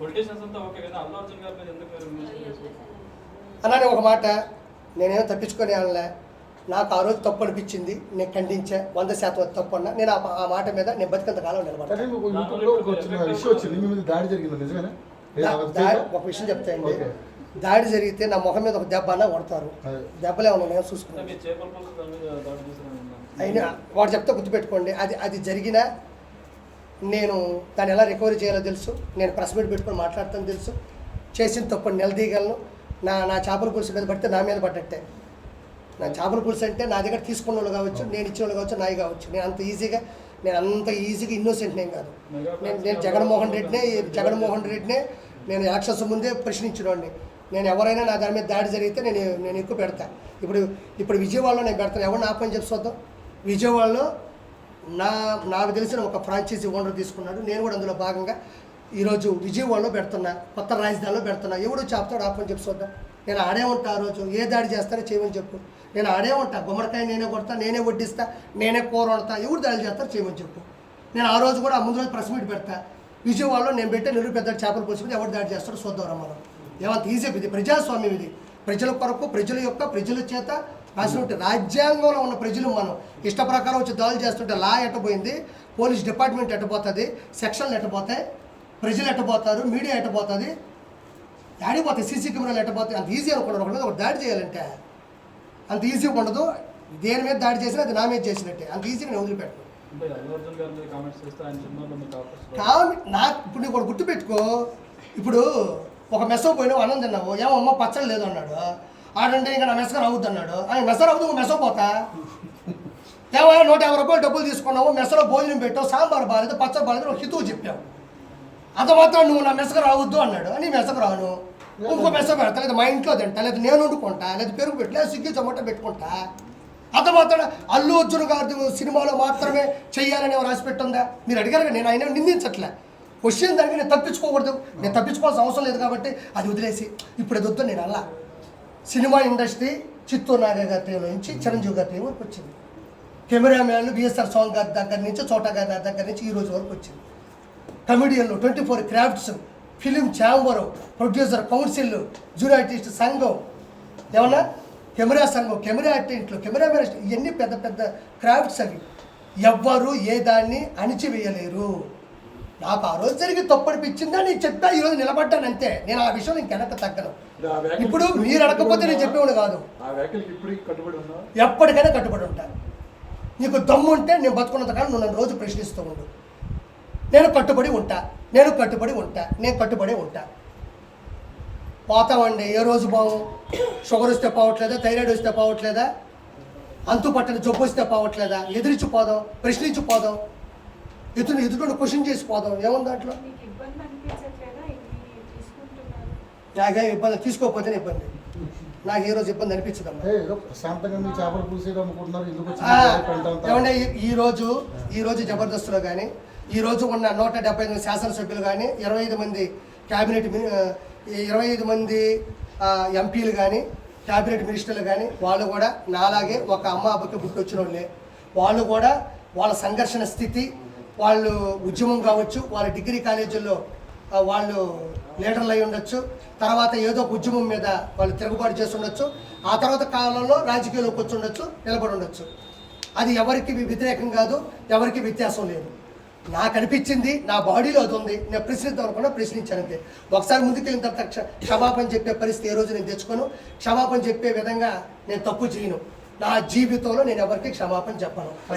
Politicians అంతా okay కానీ అల్లు అర్జున్ గారి మీద ఎందుకు మీరు విమర్శించారు? అలానే ఒక మాట నేనేం తప్పించుకొని అనలే నాకు ఆ రోజు తప్పు అనిపించింది. నేను ఖండించా. వంద శాతం తప్పు అన్నా. నేను ఆ- ఆ మాట మీద నేను బతికంత కాలం నిలబడతాను ఒక విషయం చెప్తాయండి. దాడి జరిగితే నా ముఖం మీద ఒక దెబ్బ అన్నా కొడతారు. దెబ్బలు ఏమన్నా నేను చూసుకున్నాను. అయినా వాడు చెప్తే గుర్తుపెట్టుకోండి. అది అది జరిగినా నేను దాన్ని ఎలా రికవరీ చేయాలో తెలుసు. నేను ప్రెస్ మీట్ పెట్టుకొని మాట్లాడతాను తెలుసు. చేసిన తప్పు నిలదీయగలను. నా నా చేపల పులుసు మీద పడితే నా మీద పడ్డట్టే. నా చేపల పులుసు అంటే నా దగ్గర తీసుకున్న వాళ్ళు కావచ్చు నేను ఇచ్చిన వాళ్ళు కావచ్చు నాయి కావచ్చు. నేను అంత ఈజీగా నేను అంత ఈజీగా ఇన్నోసెంట్ నేను కాదు. నేను నేను జగన్మోహన్ రెడ్డినే జగన్మోహన్ రెడ్డినే నేను ఎలక్షన్స్ ముందే ప్రశ్నించినోడిని. నేను ఎవరైనా నా దాని మీద దాడి జరిగితే నేను నేను ఎక్కువ పెడతా. ఇప్పుడు ఇప్పుడు విజయవాడలో నేను పెడతాను. ఎవరిని ఆపని చెప్పి చూద్దాం. విజయవాడలో నా నాకు తెలిసిన ఒక ఫ్రాంచైజీ ఓనర్ తీసుకున్నాడు. నేను కూడా అందులో భాగంగా ఈరోజు విజయవాడలో పెడుతున్నా కొత్త రాజధానిలో పెడుతున్నా. ఎవడు చెప్తాడు ఆపని చెప్పి చూద్దాం. నేను ఆడే ఉంటా ఆ రోజు. ఏ దాడి చేస్తారో చేయమని చెప్పు. నేను ఆడే ఉంటా. గుమ్మడికాయ నేనే కొడతా నేనే వడ్డిస్తా నేనే కూర వండుతా. ఎవరు దాడి చేస్తారో చేయమని చెప్పు. నేను ఆ రోజు కూడా ముందు రోజు ప్రెస్ మీట్ పెడతా. విజయవాడలో నేను పెట్టే నెల్లూరు పెద్ద చేపలు పోసుకుని ఎవరు దాడి చేస్తారో చూద్దాం మనం ఏమంత ఈజీ ఇది. ప్రజాస్వామ్యం ఇది. ప్రజల కొరకు ప్రజల యొక్క ప్రజల చేత రాసినట్టు రాజ్యాంగంలో ఉన్న ప్రజలు మనం ఇష్ట ప్రకారం వచ్చి దాడులు చేస్తుంటే లా ఎట్టపోయింది పోలీస్ డిపార్ట్మెంట్ ఎట్టపోతుంది సెక్షన్లు ఎట్టపోతాయి ప్రజలు ఎట్టపోతారు మీడియా ఎట్టపోతుంది ఆడిపోతాయి సీసీ కెమెరాలు ఎట్టపోతాయి అంత ఈజీ అనుకున్నాడు ఒకటి ఒకటి దాడి చేయాలంటే. అంత ఈజీ ఉండదు దేని మీద దాడి చేసినా అది నా మీద చేసినట్టే అంత ఈజీగా నేను వదిలిపెట్టను. నాకు ఇప్పుడు నీకు గుర్తుపెట్టుకో ఇప్పుడు ఒక మెస్సో పోయినావు అన్నం తిన్నావు ఏమమ్మా పచ్చడి లేదు అన్నాడు ఆడంటే ఇంకా నా మెస్సగా అవుద్ది అన్నాడు ఆయన మెసర్ అవుతుంది మెస్సో పోతా? నూట యాభై రూపాయలు డబ్బులు తీసుకున్నావు మెసలో భోజనం పెట్టావు సాంబార్ బాగాలేదు పచ్చడి బాగాలేదు ఒక హితువు చెప్పావు. అంత మాత్రం నువ్వు నా మెసకు రావద్దు అన్నాడు. అని మెసకు రాను. ఇంకో మెస పెడతా లేదా మా ఇంట్లో తింటా లేదా నేను వండుకుంటా లేదా పెరుగు పెట్టి లేదా స్విగ్గీ టొమాటో పెట్టుకుంటా. అంత మాత్రం అల్లు అర్జున్ గారి సినిమాలో మాత్రమే చెయ్యాలని రాసి పెట్టుందా? మీరు అడిగారు కదా, నేను ఆయన నిందించట్లే. క్వశ్చన్ దానికి నేను తప్పించుకోకూడదు. నేను తప్పించుకోవాల్సిన అవసరం లేదు కాబట్టి అది వదిలేసి ఇప్పుడు అది వద్దు నేను అలా. సినిమా ఇండస్ట్రీ చిత్తూరు నాగ గారి నుంచి చిరంజీవి గారి వరకు వచ్చింది. కెమెరామ్యాన్లు బిఎస్ఆర్ సాంగ్ గారి దగ్గర నుంచి చోటా గారి దగ్గర నుంచి ఈ రోజు వరకు వచ్చింది. కమెడియన్లు twenty four crafts film chamber producer council junior artist సంఘం ఏమన్నా? కెమెరా సంఘం కెమెరా ఆర్టిస్టులు కెమెరా ఇవన్నీ పెద్ద పెద్ద క్రాఫ్ట్స్ అవి. ఎవ్వరు ఏ దాన్ని అణిచివేయలేరు. నాకు ఆ రోజు జరిగి తప్పడిపించిందా నేను చెప్పా ఈరోజు నిలబడ్డాను అంతే నేను ఆ విషయం నేను వెనక్కి తగ్గను. ఇప్పుడు మీరు అడగకపోతే నేను చెప్పేవాడు కాదు. ఎప్పటికైనా కట్టుబడి ఉంటాను నీకు దమ్ము ఉంటే నేను బతుకున్నంత కాలం నువ్వు నన్ను రోజు ప్రశ్నిస్తూ ఉండు. నేను కట్టుబడి ఉంటా. నేను కట్టుబడి ఉంటా. నేను కట్టుబడి ఉంటా. పోతామండి ఏ రోజు బావు షుగర్ వస్తే పోవట్లేదా? థైరాయిడ్ వస్తే పోవట్లేదా? అంతు పట్టని జబ్బు వస్తే పోవట్లేదా? ఎదిరించి పోదాం ఎదురు ఎదురు క్వశ్చన్ చేసి పోదాం ఏముంది దాంట్లో? నాకేం ఇబ్బంది? తీసుకోకపోతేనే ఇబ్బంది. నాకు ఏ రోజు ఇబ్బంది అనిపించదమ్మా. ఏమంటే ఈ- ఈ రోజు ఈ రోజు జబర్దస్త్లో కానీ ఈ రోజు ఉన్న నూట డెబ్బై ఎనిమిది శాసనసభ్యులు కానీ ఇరవై ఐదు మంది క్యాబినెట్ ఈ ఇరవై ఐదు మంది ఆ, ఎంపీలు కానీ క్యాబినెట్ మినిస్టర్లు కానీ వాళ్ళు కూడా నాలాగే ఒక అమ్మ అబ్బకి పుట్టొచ్చిన వాళ్ళే వాళ్ళు కూడా వాళ్ళ సంఘర్షణ స్థితి వాళ్ళు ఉద్యమం కావచ్చు వాళ్ళ డిగ్రీ కాలేజీల్లో వాళ్ళు లీడర్లు అయి ఉండొచ్చు. తర్వాత ఏదో ఒక ఉద్యమం మీద వాళ్ళు తిరుగుబాటు చేసి ఉండొచ్చు. ఆ తర్వాత కాలంలో రాజకీయాల్లోకి వచ్చి ఉండొచ్చు నిలబడి ఉండొచ్చు. అది ఎవరికి వ్యతిరేకం కాదు ఎవరికి వ్యత్యాసం లేదు. నాకు అనిపించింది నా బాడీలో అది ఉంది. నేను ప్రశ్నిద్దాం అనుకున్నా ప్రశ్నించాను అంతే. ఒకసారి ముందుకెళ్ళిన తర్వాత క్ష- క్షమాపణ చెప్పే పరిస్థితి ఏ రోజు నేను తెచ్చుకోను. క్షమాపణ చెప్పే విధంగా నేను తప్పు చేయను. నా జీవితంలో నేను ఎవరికి క్షమాపణ చెప్పను.